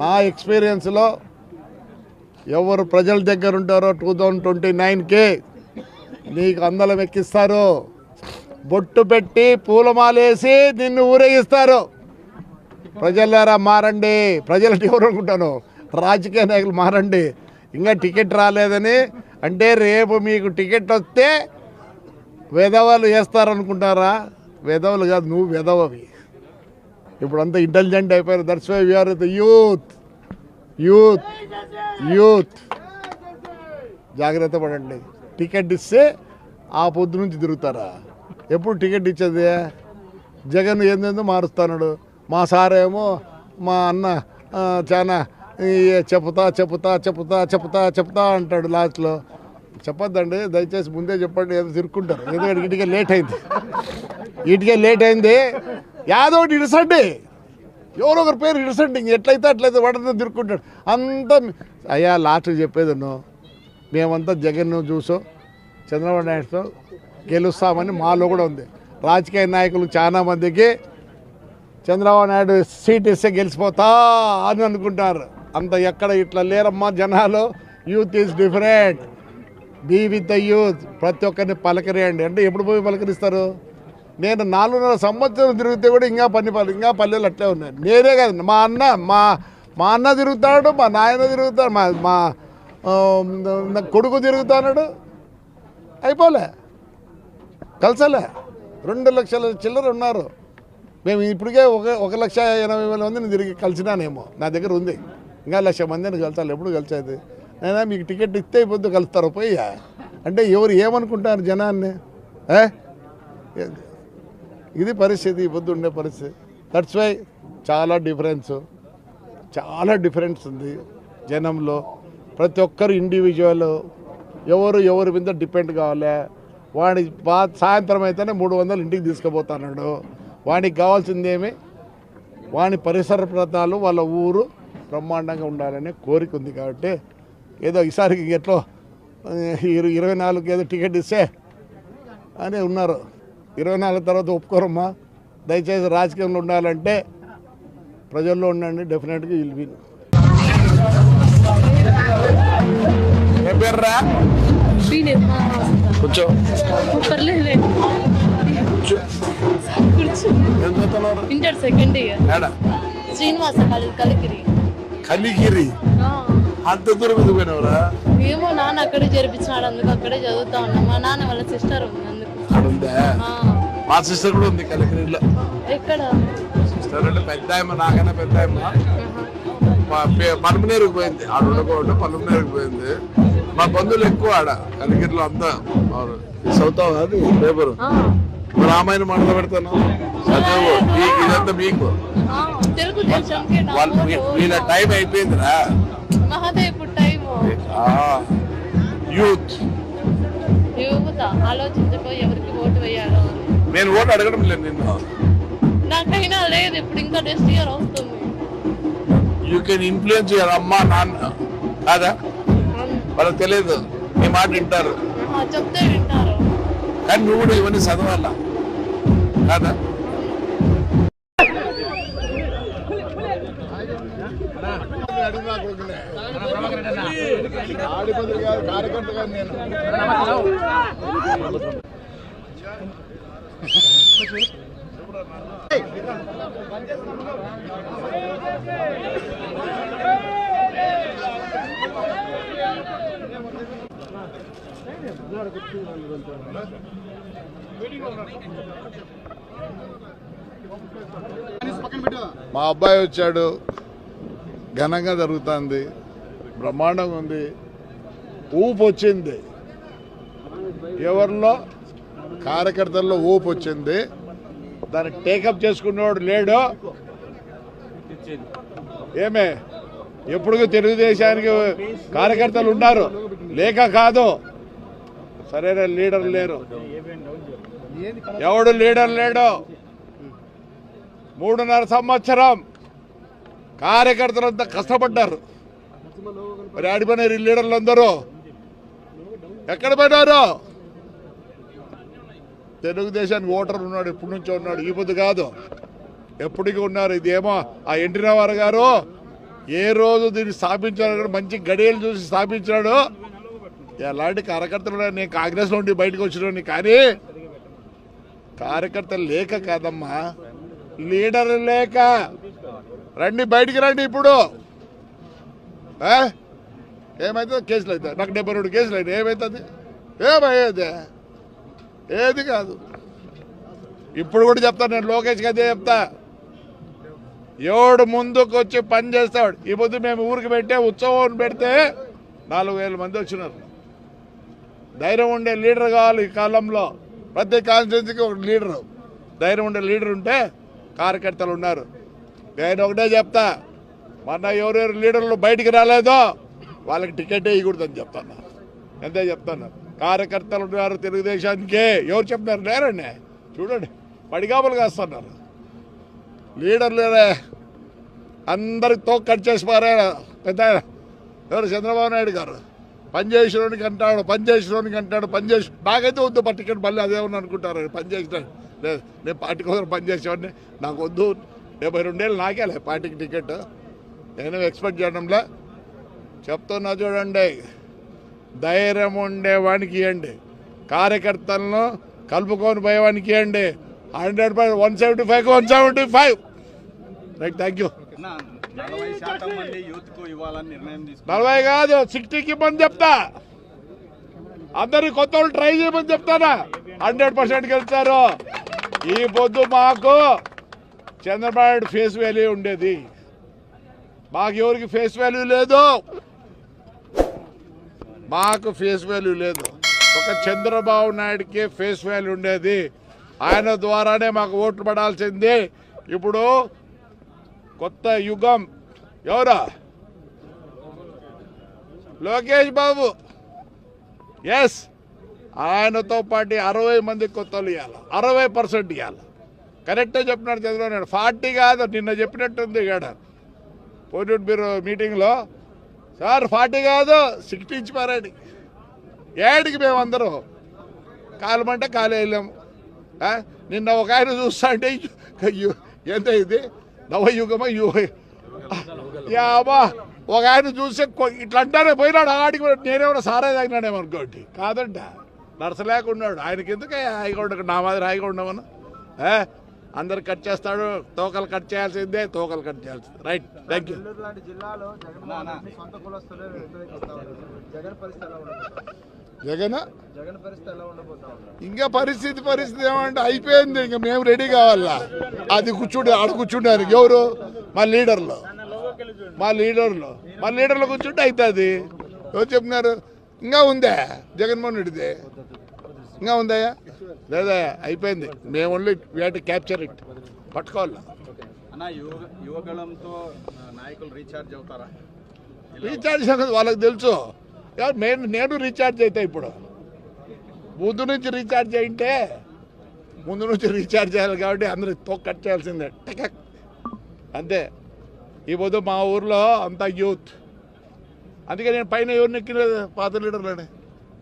నా ఎక్స్పీరియన్స్లో ఎవరు ప్రజల దగ్గర ఉంటారో టూ థౌజండ్ ట్వంటీ నైన్కి నీకు అందలం ఎక్కిస్తారు. బొట్టు పెట్టి పూలమాలేసి నిన్ను ఊరేగిస్తారు. ప్రజలారా మారండి. ప్రజలు ఎవరు అనుకుంటాను రాజకీయ నాయకులు మారండి. ఇంకా టికెట్ రాలేదని అంటే రేపు మీకు టికెట్ వస్తే వెధవలు వేస్తారనుకుంటారా? వెధవలు కాదు నువ్వు వెధవవి ఇప్పుడు అంతా ఇంటెలిజెంట్ అయిపోయారు that's why we are the youth youth youth జాగ్రత్త పడండి. టికెట్ ఇస్తే ఆ పొద్దు నుంచి తిరుగుతారా? ఎప్పుడు టికెట్ ఇచ్చేది? జగన్ ఏందేందో మారుస్తాడు మా సారేమో మా అన్న చాలా చెప్తా చెప్తా చెప్తా చెప్తా చెప్తా అంటాడు లాస్ట్లో చెప్పొద్దండి దయచేసి ముందే చెప్పండి. ఏదో తిరుక్కుంటారు. ఎందుకంటే ఇటుకే లేట్ అయింది. ఇటుకే లేట్ అయింది. యాదో ఒకటి ఇడసండి ఎవరో ఒకరి పేరు ఇడసండి ఇంక ఎట్లయితే అట్లయితే వాడిని తిరుక్కుంటాడు. అంతా అయ్యా లాస్ట్ చెప్పేది నువ్వు మేమంతా జగన్ చూసో. చంద్రబాబు నాయుడుతో గెలుస్తామని మాలో కూడా ఉంది. రాజకీయ నాయకులు చాలా మందికి చంద్రబాబు నాయుడు సీట్ ఇస్తే గెలిచిపోతా అని అనుకుంటారు. అంత ఎక్కడ ఇట్లా లేరమ్మా జనాలు. Youth is different be with the youth ప్రతి ఒక్కరిని పలకరేయండి. అంటే ఎప్పుడు పోయి పలకరిస్తారు? నేను నాలుగున్నర సంవత్సరం తిరిగితే కూడా ఇంకా పని పని ఇంకా పల్లెలు అట్లే ఉన్నాయి. నేనే కాదు మా అన్న మా మా అన్న తిరుగుతాడు మా నాయన తిరుగుతాడు మా మా నా కొడుకు తిరుగుతాడు. అయిపోలే. కలిసలే. రెండు లక్షల చిల్లర ఉన్నారు. మేము ఇప్పటికే ఒక ఒక లక్ష ఎనభై వేల మందిని తిరిగి కలిసినానేమో. నా దగ్గర ఉంది. ఇంకా లక్ష మందిని కలిసాలి ఎప్పుడు కలిసేది? నేనా మీకు టికెట్ ఇస్తే అయిపోద్దు కలుస్తారు. పోయి అంటే ఎవరు ఏమనుకుంటారు జనాన్ని? ఏ? ఇది పరిస్థితి ఈ పొద్దు ఉండే పరిస్థితి. దట్స్ వై చాలా డిఫరెన్స్ చాలా డిఫరెన్స్ ఉంది జనంలో. ప్రతి ఒక్కరు ఇండివిజువల్ ఎవరు ఎవరి మీద డిపెండ్ కావాలి. వాడి బా సాయంత్రం అయితేనే మూడు వందలు ఇంటికి తీసుకుపోతున్నాడు. వాడికి కావాల్సిందేమి ఏమి? వాని పరిసర ప్రాంతాలు వాళ్ళ ఊరు బ్రహ్మాండంగా ఉండాలనే కోరిక ఉంది కాబట్టి ఏదో ఈసారికి ఎట్లో ఇరవై నాలుగు ఏదో టికెట్ ఇస్తే అని ఉన్నారు. ఇరవై నాలుగు తర్వాత ఒప్పుకోరమ్మా. దయచేసి రాజకీయంలో ఉండాలంటే ప్రజల్లో ఉండండి డెఫినెట్గా విల్ బీనే కూర్చో. Inter second year Srinivasa Kaligiri ఆ, అంత దూరం ఎందుకు పోయినవరా? ఏమో నాన్న అక్కడే చేర్పించినాడు అందుకు అక్కడే చదువుతా ఉన్నా. మా నాన్న వాళ్ళ సిస్టర్ ఉంది అందుకు. ఉందా మా సిస్టర్ కూడా ఉంది ఎక్కడ? సిస్టర్ అంటే పెద్ద ఆయమ్మ నాకైనా పెద్ద ఆయమ్మ పలమనేరుకు పోయింది. ఆడ ఉండకుండా పలమనేరుకు పోయింది. మా బంధువులు ఎక్కువ ఆడ కలిగిరిలో అంతా అవుతావు అది పేపరు. ఆ, రామాయణం మొదలు పెడతాను. చదువు ఇదంతా మీకు. వాళ్ళు టైం అయిపోయిందిరా. యూత్. యువత ఆలోచించుకో. నేను ఓటు అడగడం లేదు నిన్ను. నాకైనా లేదు ఇప్పుడు ఇంకా నెక్స్ట్ ఇయర్ వస్తుంది యూ కెన్ ఇన్ఫ్లుయెన్స్ యువర్ అమ్మ నాన్న. కాదా? వాళ్ళకి తెలియదు. నీ మాట వింటారు. చెప్తే వింటారు. కానీ నువ్వు కూడా ఇవన్నీ చదవాలా? కాదా? మా అబ్బాయి వచ్చాడు. ఘనంగా జరుగుతుంది. బ్రహ్మాండంగా ఉంది. ఊపు వచ్చింది. ఎవరిలో కార్యకర్తల్లో ఊపు వచ్చింది. దాన్ని టేకప్ చేసుకున్నవాడు లేడు. ఏమే? ఎప్పుడు తెలుగుదేశానికి కార్యకర్తలు ఉన్నారు? లేక కాదు. సరైన లీడర్ లేరు. ఎవడు లీడర్ లేడు? మూడున్నర సంవత్సరం కార్యకర్తలంతా కష్టపడ్డారు. మరి ఆడిపోయిన లీడర్లు అందరూ ఎక్కడ పోయినారు? తెలుగుదేశానికి ఓటర్ ఉన్నాడు ఇప్పటి నుంచో ఉన్నాడు ఈ పొద్దు కాదు. ఎప్పటికీ ఉన్నారు. ఇదేమో ఆ ఎన్టీ రామారావు గారు ఏ రోజు దీన్ని స్థాపించాడు కూడా మంచి గడియలు చూసి స్థాపించాడు. ఎలాంటి కార్యకర్తలు నేను కాంగ్రెస్లో ఉండి బయటకు వచ్చిన కానీ కార్యకర్తలు లేక కాదమ్మా. లీడర్ లేక. రండి బయటికి రండి ఇప్పుడు. ఆ? ఏమవుతుంది కేసులు అవుతాయి? నాకు డెబ్బై రెండు కేసులు అయితే ఏమవుతుంది ఏమయ్యేది? ఏది కాదు. ఇప్పుడు కూడా చెప్తాను నేను లోకేష్కి అదే చెప్తా. ఎవడు ముందుకు వచ్చి పని చేస్తాడు ఈ పొద్దు మేము ఊరికి పెట్టే ఉత్సవం పెడితే నాలుగు వేల మంది వచ్చినారు. ధైర్యం ఉండే లీడర్ కావాలి ఈ కాలంలో. ప్రతి కాన్స్టిట్యున్సీకి ఒక లీడర్. ధైర్యం ఉండే లీడర్ ఉంటే కార్యకర్తలు ఉన్నారు. నేను ఒకటే చెప్తా మొన్న ఎవరెవరు లీడర్లు బయటికి రాలేదో వాళ్ళకి టికెట్ ఇవ్వకూడదని చెప్తాను. ఎంతే చెప్తాను. కార్యకర్తలు ఉన్నారు తెలుగుదేశానికే. ఎవరు చెప్తున్నారు లేరండి చూడండి. పడిగాపులు కాస్తున్నారు. లీడర్లే అందరికి తోక కట్ చేసి పారే. పెద్ద ఎవరు? చంద్రబాబు నాయుడు గారు. పనిచేసినోనికి అంటాడు పనిచేసినోనికి అంటాడు పని చేసి నాకైతే వద్దు పా మళ్ళీ మళ్ళీ అదేమని అనుకుంటారు. పని లేదు నేను పార్టీ కోసం పనిచేసేవాడిని నాకు వద్దు. డెబ్బై రెండేళ్ళు నాకేలే పార్టీకి టికెట్. నేను ఎక్స్పెక్ట్ చేయడంలో. చెప్తున్నా చూడండి. ధైర్యం ఉండేవానికి ఇవ్వండి. కార్యకర్తలను కలుపుకొని పోయేవానికి ఇవ్వండి. Hundred percent one seventy five one seventy five. Right thank you నలభై కాదు సిక్స్టీకి ఇవ్వమని చెప్తా. అందరికి కొత్త వాళ్ళు ట్రై చేయమని చెప్తానా? హండ్రెడ్ పర్సెంట్ గెలుస్తారు ఈ పొద్దు మాకు చంద్రబాబు నాయుడు ఫేస్ వాల్యూ ఉండేది. మాకు ఎవరికి ఫేస్ వాల్యూ లేదు. మాకు ఫేస్ వాల్యూ లేదు. ఒక చంద్రబాబు నాయుడుకి ఫేస్ వాల్యూ ఉండేది. ఆయన ద్వారానే మాకు ఓట్లు పడాల్సింది. ఇప్పుడు కొత్త యుగం. ఎవరా? లోకేష్ బాబు. ఎస్ ఆయనతో పాటు అరవై మంది కొత్తలు ఇవ్వాలి అరవై పర్సెంట్ ఇవ్వాలి కరెక్టే చెప్పినాడు చంద్రబాబు నాయుడు. ఫార్టీ కాదు నిన్న చెప్పినట్టుంది ఇక్కడ. పోటీ బ్యూరో మీటింగ్లో సార్ ఫార్టీ కాదు సిక్స్టీ ఇచ్చి పారండి ఏడికి మేమందరూ. కాలమంటే కాలే వెళ్ళాము నిన్న ఒక ఆయన చూస్తా అంటే అయ్యో, ఎంత ఇది? నవయుగమా యు యాబా ఒక ఆయన చూస్తే ఇట్లా అంటానే పోయినాడు. ఆడికి నేనేమన్నా సారా తాగినాడేమో అనుకోండి. కాదంట. నడసలేకున్నాడు ఆయనకి ఎందుకు హాయిగా ఉండక? నా మాదిరి హాయిగా ఉండమను అందరు కట్ చేస్తాడు తోకలు కట్ చేయాల్సిందే తోకలు కట్ చేయాల్సిందే. రైట్ థ్యాంక్ యూ జగన్ ఇంకా పరిస్థితి పరిస్థితి ఏమంటే అయిపోయింది ఇంకా మేము రెడీ కావాలా? అది కూర్చుంటే ఆడ కూర్చుంటారు ఎవరు? మా లీడర్లు. మా లీడర్లు. మా లీడర్లు కూర్చుంటే అవుతుంది ఎవరు చెప్తున్నారు ఇంకా ఉందా జగన్మోహన్ రెడ్డిది? ఇంకా ఉందయ్యా? లేదా అయిపోయింది. మేము ఓన్లీ వేట క్యాప్చర్ ఇట్ పట్టుకోవాలా? యువగళంతో నాయకులు రీఛార్జ్ అవుతారా? రీఛార్జ్ సంగతి వాళ్ళకి తెలుసు. యా, నేను నేను రీఛార్జ్ అయితే ఇప్పుడు. ముందు నుంచి రీఛార్జ్ అయింటే ముందు నుంచి రీఛార్జ్ చేయాలి కాబట్టి అందరూ తోక కట్ చేయాల్సిందే. టకక్. అంతే. ఈ పొద్దు మా ఊర్లో అంతా యూత్. అందుకే నేను పైన ఎవరిని ఎక్కిలేదు పాత లీడర్లోనే.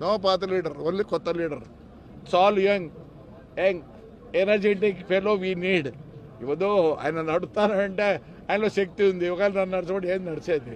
నో పాత లీడర్ ఓన్లీ కొత్త leader. It's all young young energetic fellow we need ఇవదో ఆయన నడుతానంటే ఆయనలో శక్తి ఉంది. ఒకవేళ నన్ను నడచబడి ఏం నడిచేది?